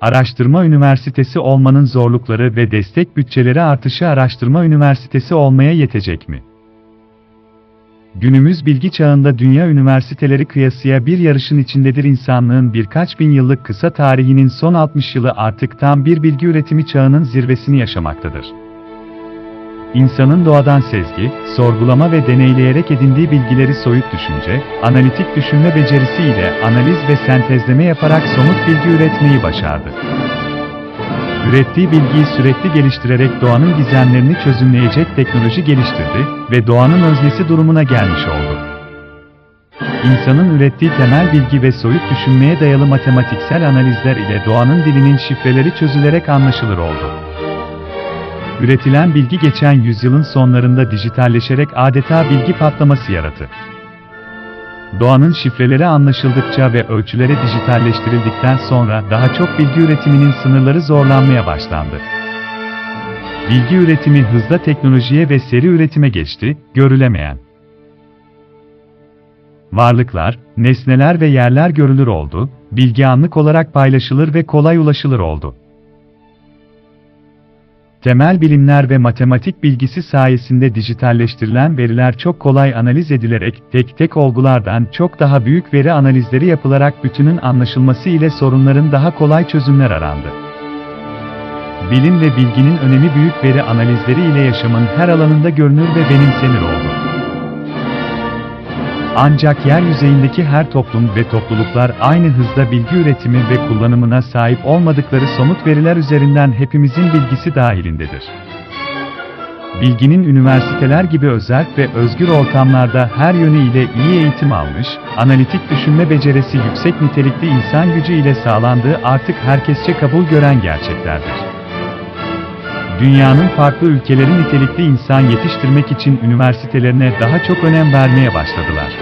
Araştırma üniversitesi olmanın zorlukları ve destek bütçeleri artışı araştırma üniversitesi olmaya yetecek mi? Günümüz bilgi çağında dünya üniversiteleri kıyasıya bir yarışın içindedir insanlığın birkaç bin yıllık kısa tarihinin son 60 yılı artık tam bir bilgi üretimi çağının zirvesini yaşamaktadır. İnsanın doğadan sezgi, sorgulama ve deneyleyerek edindiği bilgileri soyut düşünce, analitik düşünme becerisi ile analiz ve sentezleme yaparak somut bilgi üretmeyi başardı. Ürettiği bilgiyi sürekli geliştirerek doğanın gizemlerini çözümleyecek teknoloji geliştirdi ve doğanın öznesi durumuna gelmiş oldu. İnsanın ürettiği temel bilgi ve soyut düşünmeye dayalı matematiksel analizler ile doğanın dilinin şifreleri çözülerek anlaşılır oldu. Üretilen bilgi geçen yüzyılın sonlarında dijitalleşerek adeta bilgi patlaması yarattı. Doğanın şifreleri anlaşıldıkça ve ölçüleri dijitalleştirildikten sonra daha çok bilgi üretiminin sınırları zorlanmaya başlandı. Bilgi üretimi hızla teknolojiye ve seri üretime geçti, görülemeyen. Varlıklar, nesneler ve yerler görülür oldu, bilgi anlık olarak paylaşılır ve kolay ulaşılır oldu. Temel bilimler ve matematik bilgisi sayesinde dijitalleştirilen veriler çok kolay analiz edilerek tek tek olgulardan çok daha büyük veri analizleri yapılarak bütünün anlaşılması ile sorunların daha kolay çözümler arandı. Bilim ve bilginin önemi büyük veri analizleri ile yaşamın her alanında görünür ve benimsenir oldu. Ancak yeryüzeyindeki her toplum ve topluluklar aynı hızda bilgi üretimi ve kullanımına sahip olmadıkları somut veriler üzerinden hepimizin bilgisi dahilindedir. Bilginin üniversiteler gibi özel ve özgür ortamlarda her yönüyle iyi eğitim almış, analitik düşünme becerisi yüksek nitelikli insan gücü ile sağlandığı artık herkesçe kabul gören gerçeklerdir. Dünyanın farklı ülkeleri nitelikli insan yetiştirmek için üniversitelerine daha çok önem vermeye başladılar.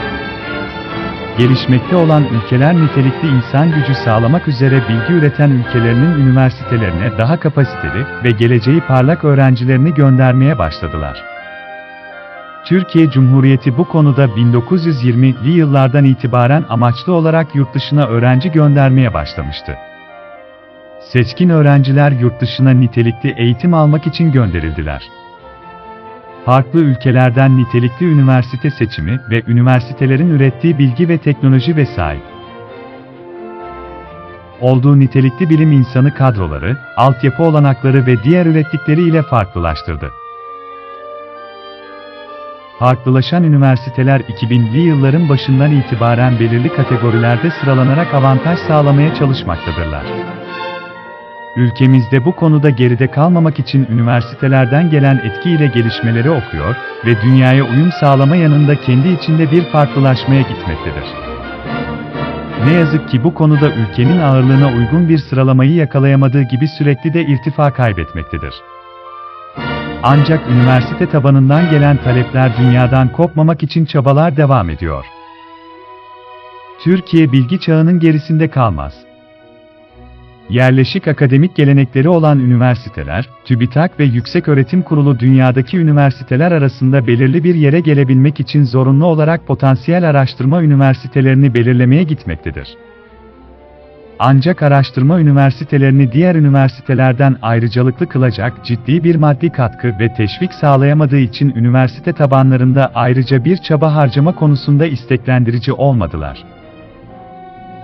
Gelişmekte olan ülkeler nitelikli insan gücü sağlamak üzere bilgi üreten ülkelerinin üniversitelerine daha kapasiteli ve geleceği parlak öğrencilerini göndermeye başladılar. Türkiye Cumhuriyeti bu konuda 1920'li yıllardan itibaren amaçlı olarak yurt dışına öğrenci göndermeye başlamıştı. Seçkin öğrenciler yurt dışına nitelikli eğitim almak için gönderildiler. Farklı ülkelerden nitelikli üniversite seçimi ve üniversitelerin ürettiği bilgi ve teknoloji ve olduğu nitelikli bilim insanı kadroları, altyapı olanakları ve diğer ürettikleri ile farklılaştırdı. Farklılaşan üniversiteler 2000'li yılların başından itibaren belirli kategorilerde sıralanarak avantaj sağlamaya çalışmaktadırlar. Ülkemizde bu konuda geride kalmamak için üniversitelerden gelen etkiyle gelişmeleri okuyor ve dünyaya uyum sağlama yanında kendi içinde bir farklılaşmaya gitmektedir. Ne yazık ki bu konuda ülkenin ağırlığına uygun bir sıralamayı yakalayamadığı gibi sürekli de irtifa kaybetmektedir. Ancak üniversite tabanından gelen talepler dünyadan kopmamak için çabalar devam ediyor. Türkiye bilgi çağının gerisinde kalmaz. Yerleşik akademik gelenekleri olan üniversiteler, TÜBİTAK ve Yükseköğretim Kurulu dünyadaki üniversiteler arasında belirli bir yere gelebilmek için zorunlu olarak potansiyel araştırma üniversitelerini belirlemeye gitmektedir. Ancak araştırma üniversitelerini diğer üniversitelerden ayrıcalıklı kılacak ciddi bir maddi katkı ve teşvik sağlayamadığı için üniversite tabanlarında ayrıca bir çaba harcama konusunda isteklendirici olmadılar.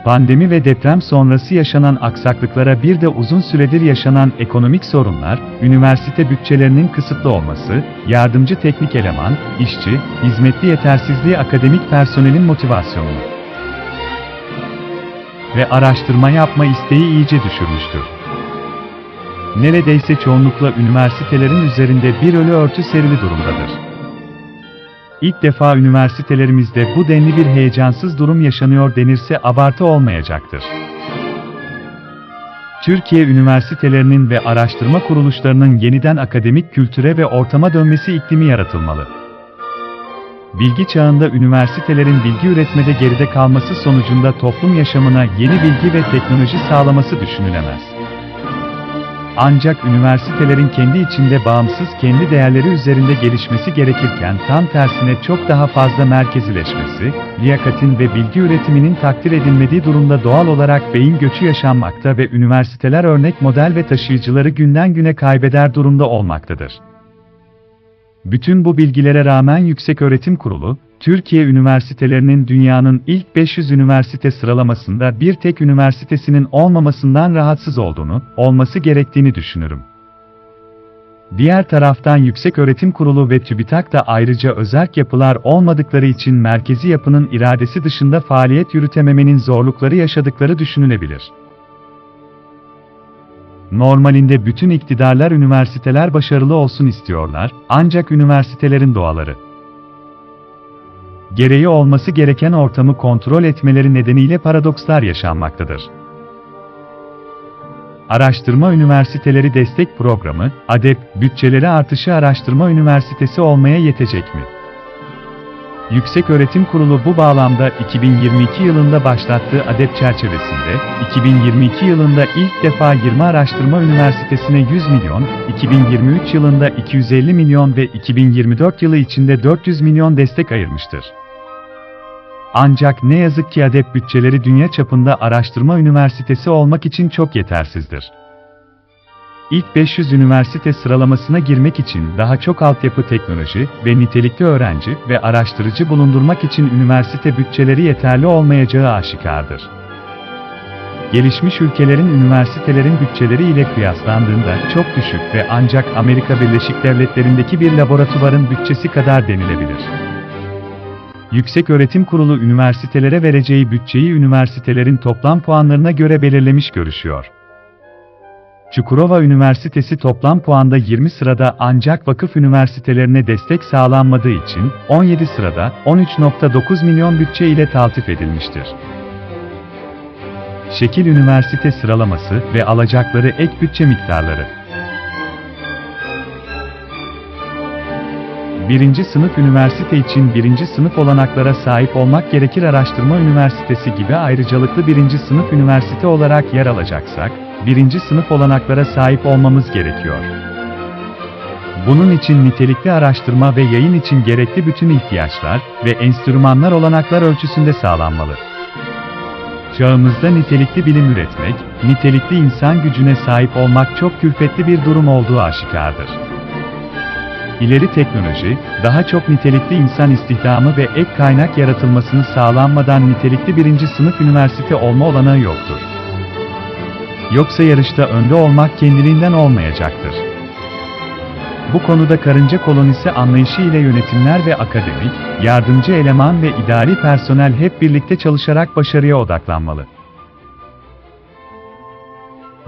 Pandemi ve deprem sonrası yaşanan aksaklıklara bir de uzun süredir yaşanan ekonomik sorunlar, üniversite bütçelerinin kısıtlı olması, yardımcı teknik eleman, işçi, hizmetli yetersizliği akademik personelin motivasyonunu ve araştırma yapma isteği iyice düşürmüştür. Neredeyse çoğunlukla üniversitelerin üzerinde bir ölü örtü serili durumdadır. İlk defa üniversitelerimizde bu denli bir heyecansız durum yaşanıyor denirse abartı olmayacaktır. Türkiye üniversitelerinin ve araştırma kuruluşlarının yeniden akademik kültüre ve ortama dönmesi iklimi yaratılmalı. Bilgi çağında üniversitelerin bilgi üretmede geride kalması sonucunda toplum yaşamına yeni bilgi ve teknoloji sağlaması düşünülemez. Ancak üniversitelerin kendi içinde bağımsız kendi değerleri üzerinde gelişmesi gerekirken tam tersine çok daha fazla merkezileşmesi, liyakatin ve bilgi üretiminin takdir edilmediği durumda doğal olarak beyin göçü yaşanmakta ve üniversiteler örnek model ve taşıyıcıları günden güne kaybeder durumda olmaktadır. Bütün bu bilgilere rağmen Yükseköğretim Kurulu, Türkiye üniversitelerinin dünyanın ilk 500 üniversite sıralamasında bir tek üniversitesinin olmamasından rahatsız olduğunu, olması gerektiğini düşünürüm. Diğer taraftan Yükseköğretim Kurulu ve TÜBİTAK da ayrıca özerk yapılar olmadıkları için merkezi yapının iradesi dışında faaliyet yürütememenin zorlukları yaşadıkları düşünülebilir. Normalinde bütün iktidarlar üniversiteler başarılı olsun istiyorlar, ancak üniversitelerin doğaları gereği olması gereken ortamı kontrol etmeleri nedeniyle paradokslar yaşanmaktadır. Araştırma Üniversiteleri Destek Programı, ADEP, bütçeleri artışı araştırma üniversitesi olmaya yetecek mi? Yükseköğretim Kurulu bu bağlamda 2022 yılında başlattığı ADEP çerçevesinde, 2022 yılında ilk defa 20 araştırma üniversitesine 100 milyon, 2023 yılında 250 milyon ve 2024 yılı içinde 400 milyon destek ayırmıştır. Ancak ne yazık ki ADEP bütçeleri dünya çapında araştırma üniversitesi olmak için çok yetersizdir. İlk 500 üniversite sıralamasına girmek için daha çok altyapı teknoloji ve nitelikli öğrenci ve araştırıcı bulundurmak için üniversite bütçeleri yeterli olmayacağı aşikardır. Gelişmiş ülkelerin üniversitelerin bütçeleri ile kıyaslandığında çok düşük ve ancak Amerika Birleşik Devletleri'ndeki bir laboratuvarın bütçesi kadar denilebilir. Yükseköğretim Kurulu üniversitelere vereceği bütçeyi üniversitelerin toplam puanlarına göre belirlemiş görüşüyor. Çukurova Üniversitesi toplam puanda 20 sırada ancak vakıf üniversitelerine destek sağlanmadığı için 17 sırada 13.9 milyon bütçe ile taltif edilmiştir. Şekil üniversite sıralaması ve alacakları ek bütçe miktarları. Birinci sınıf üniversite için birinci sınıf olanaklara sahip olmak gerekir araştırma üniversitesi gibi ayrıcalıklı birinci sınıf üniversite olarak yer alacaksak, birinci sınıf olanaklara sahip olmamız gerekiyor. Bunun için nitelikli araştırma ve yayın için gerekli bütün ihtiyaçlar ve enstrümanlar olanaklar ölçüsünde sağlanmalı. Çağımızda nitelikli bilim üretmek, nitelikli insan gücüne sahip olmak çok külfetli bir durum olduğu aşikardır. İleri teknoloji, daha çok nitelikli insan istihdamı ve ek kaynak yaratılmasını sağlanmadan nitelikli birinci sınıf üniversite olma olanağı yoktur. Yoksa yarışta önde olmak kendiliğinden olmayacaktır. Bu konuda karınca kolonisi anlayışı ile yönetimler ve akademik, yardımcı eleman ve idari personel hep birlikte çalışarak başarıya odaklanmalı.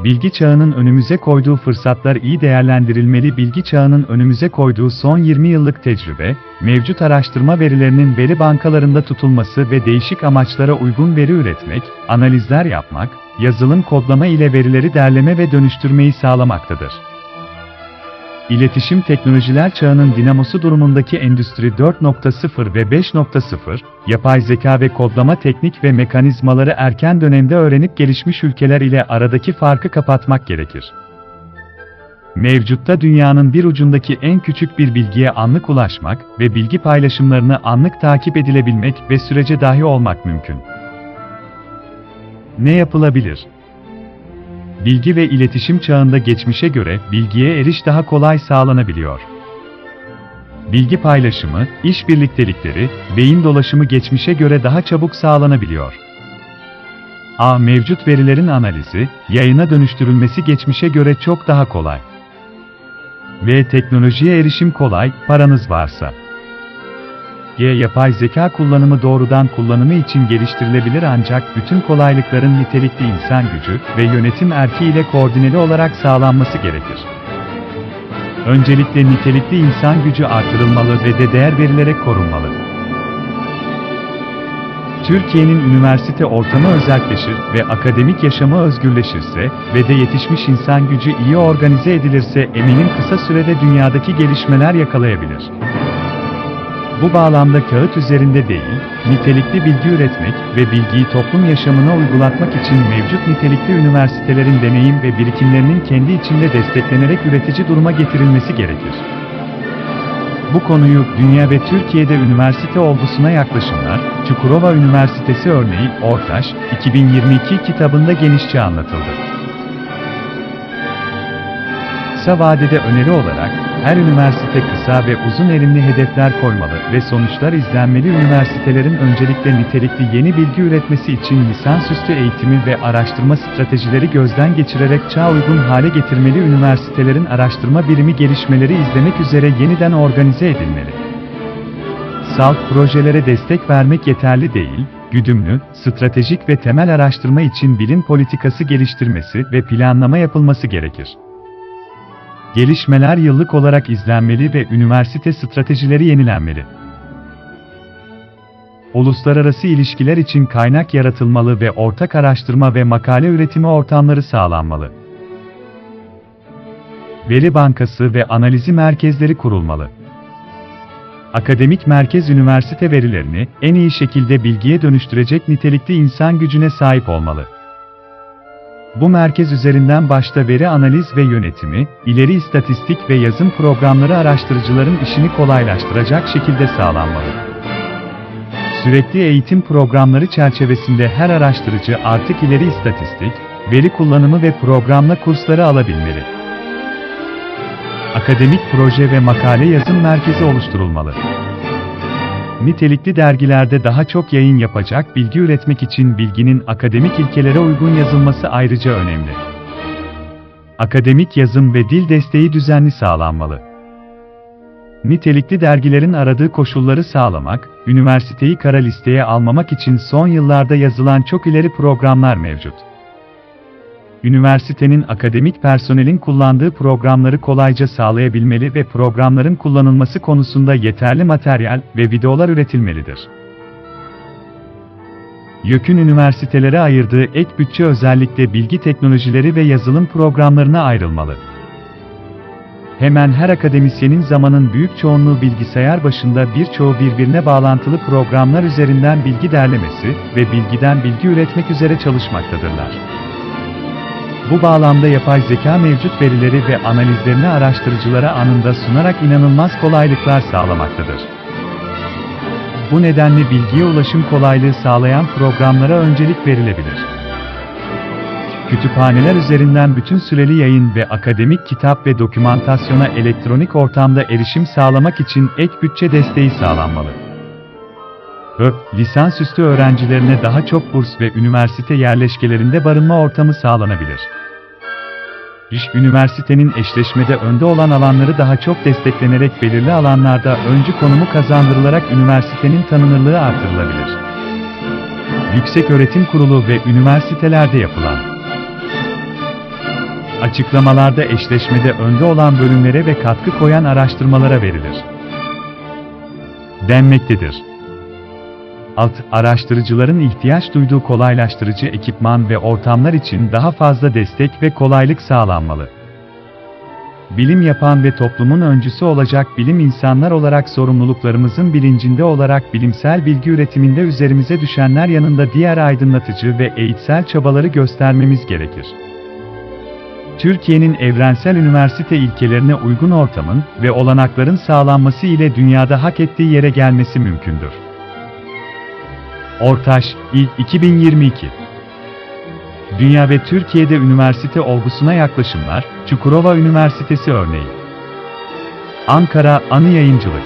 Bilgi çağının önümüze koyduğu fırsatlar iyi değerlendirilmeli. Bilgi çağının önümüze koyduğu son 20 yıllık tecrübe, mevcut araştırma verilerinin veri bankalarında tutulması ve değişik amaçlara uygun veri üretmek, analizler yapmak, yazılım kodlama ile verileri derleme ve dönüştürmeyi sağlamaktadır. İletişim teknolojiler çağının dinamosu durumundaki Endüstri 4.0 ve 5.0, yapay zeka ve kodlama teknik ve mekanizmaları erken dönemde öğrenip gelişmiş ülkeler ile aradaki farkı kapatmak gerekir. Mevcutta dünyanın bir ucundaki en küçük bir bilgiye anlık ulaşmak ve bilgi paylaşımlarını anlık takip edilebilmek ve sürece dahi olmak mümkün. Ne yapılabilir? Bilgi ve iletişim çağında geçmişe göre bilgiye eriş daha kolay sağlanabiliyor. Bilgi paylaşımı, iş birliktelikleri, beyin dolaşımı geçmişe göre daha çabuk sağlanabiliyor. A. Mevcut verilerin analizi, yayına dönüştürülmesi geçmişe göre çok daha kolay. V. Teknolojiye erişim kolay, paranız varsa. G. Yapay zeka kullanımı doğrudan kullanımı için geliştirilebilir ancak bütün kolaylıkların nitelikli insan gücü ve yönetim erki ile koordineli olarak sağlanması gerekir. Öncelikle nitelikli insan gücü artırılmalı ve de değer verilerek korunmalı. Türkiye'nin üniversite ortamı özelleşir ve akademik yaşamı özgürleşirse ve de yetişmiş insan gücü iyi organize edilirse eminim kısa sürede dünyadaki gelişmeler yakalayabilir. Bu bağlamda kağıt üzerinde değil, nitelikli bilgi üretmek ve bilgiyi toplum yaşamına uygulatmak için mevcut nitelikli üniversitelerin deneyim ve birikimlerinin kendi içinde desteklenerek üretici duruma getirilmesi gerekir. Bu konuyu dünya ve Türkiye'de üniversite olgusuna yaklaşımlar, Çukurova Üniversitesi örneği Ortaş, 2022 kitabında genişçe anlatıldı. Kısa vadede öneri olarak, her üniversite kısa ve uzun erimli hedefler koymalı ve sonuçlar izlenmeli üniversitelerin öncelikle nitelikli yeni bilgi üretmesi için lisansüstü eğitimi ve araştırma stratejileri gözden geçirerek çağ uygun hale getirmeli üniversitelerin araştırma birimi gelişmeleri izlemek üzere yeniden organize edilmeli. Salt projelere destek vermek yeterli değil, güdümlü, stratejik ve temel araştırma için bilim politikası geliştirmesi ve planlama yapılması gerekir. Gelişmeler yıllık olarak izlenmeli ve üniversite stratejileri yenilenmeli. Uluslararası ilişkiler için kaynak yaratılmalı ve ortak araştırma ve makale üretimi ortamları sağlanmalı. Veri bankası ve analizi merkezleri kurulmalı. Akademik merkez üniversite verilerini en iyi şekilde bilgiye dönüştürecek nitelikli insan gücüne sahip olmalı. Bu merkez üzerinden başta veri analiz ve yönetimi, ileri istatistik ve yazım programları araştırıcıların işini kolaylaştıracak şekilde sağlanmalı. Sürekli eğitim programları çerçevesinde her araştırıcı artık ileri istatistik, veri kullanımı ve programla kursları alabilmeli. Akademik proje ve makale yazım merkezi oluşturulmalı. Nitelikli dergilerde daha çok yayın yapacak bilgi üretmek için bilginin akademik ilkelere uygun yazılması ayrıca önemli. Akademik yazım ve dil desteği düzenli sağlanmalı. Nitelikli dergilerin aradığı koşulları sağlamak, üniversiteyi kara listeye almamak için son yıllarda yazılan çok ileri programlar mevcut. Üniversitenin akademik personelin kullandığı programları kolayca sağlayabilmeli ve programların kullanılması konusunda yeterli materyal ve videolar üretilmelidir. YÖK'ün üniversitelere ayırdığı ek bütçe özellikle bilgi teknolojileri ve yazılım programlarına ayrılmalı. Hemen her akademisyenin zamanın büyük çoğunluğu bilgisayar başında birçoğu birbirine bağlantılı programlar üzerinden bilgi derlemesi ve bilgiden bilgi üretmek üzere çalışmaktadırlar. Bu bağlamda yapay zeka mevcut verileri ve analizlerini araştırıcılara anında sunarak inanılmaz kolaylıklar sağlamaktadır. Bu nedenle bilgiye ulaşım kolaylığı sağlayan programlara öncelik verilebilir. Kütüphaneler üzerinden bütün süreli yayın ve akademik kitap ve dokümantasyona elektronik ortamda erişim sağlamak için ek bütçe desteği sağlanmalı. Ö, lisansüstü öğrencilerine daha çok burs ve üniversite yerleşkelerinde barınma ortamı sağlanabilir. İş, üniversitenin eşleşmede önde olan alanları daha çok desteklenerek belirli alanlarda öncü konumu kazandırılarak üniversitenin tanınırlığı artırılabilir. Yüksek Öğretim Kurulu ve üniversitelerde yapılan açıklamalarda eşleşmede önde olan bölümlere ve katkı koyan araştırmalara verilir. Denmektedir. Alt, araştırıcıların ihtiyaç duyduğu kolaylaştırıcı ekipman ve ortamlar için daha fazla destek ve kolaylık sağlanmalı. Bilim yapan ve toplumun öncüsü olacak bilim insanlar olarak sorumluluklarımızın bilincinde olarak bilimsel bilgi üretiminde üzerimize düşenler yanında diğer aydınlatıcı ve eğitsel çabaları göstermemiz gerekir. Türkiye'nin evrensel üniversite ilkelerine uygun ortamın ve olanakların sağlanması ile dünyada hak ettiği yere gelmesi mümkündür. Ortaş, İl 2022 Dünya ve Türkiye'de üniversite olgusuna yaklaşımlar, Çukurova Üniversitesi örneği. Ankara Anı Yayıncılık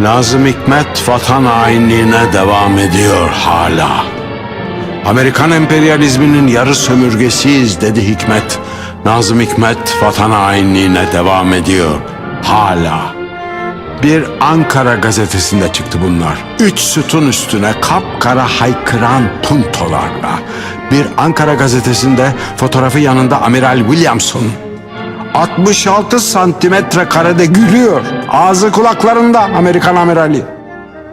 Nazım Hikmet vatan hainliğine devam ediyor hala. Amerikan emperyalizminin yarı sömürgesiyiz dedi Hikmet. Nazım Hikmet vatan hainliğine devam ediyor hala. Bir Ankara gazetesinde çıktı bunlar. Üç sütun üstüne kapkara haykıran puntolarla. Bir Ankara gazetesinde fotoğrafı yanında Amiral Williamson. 66 santimetre karede gülüyor. Ağzı kulaklarında Amerikan amirali.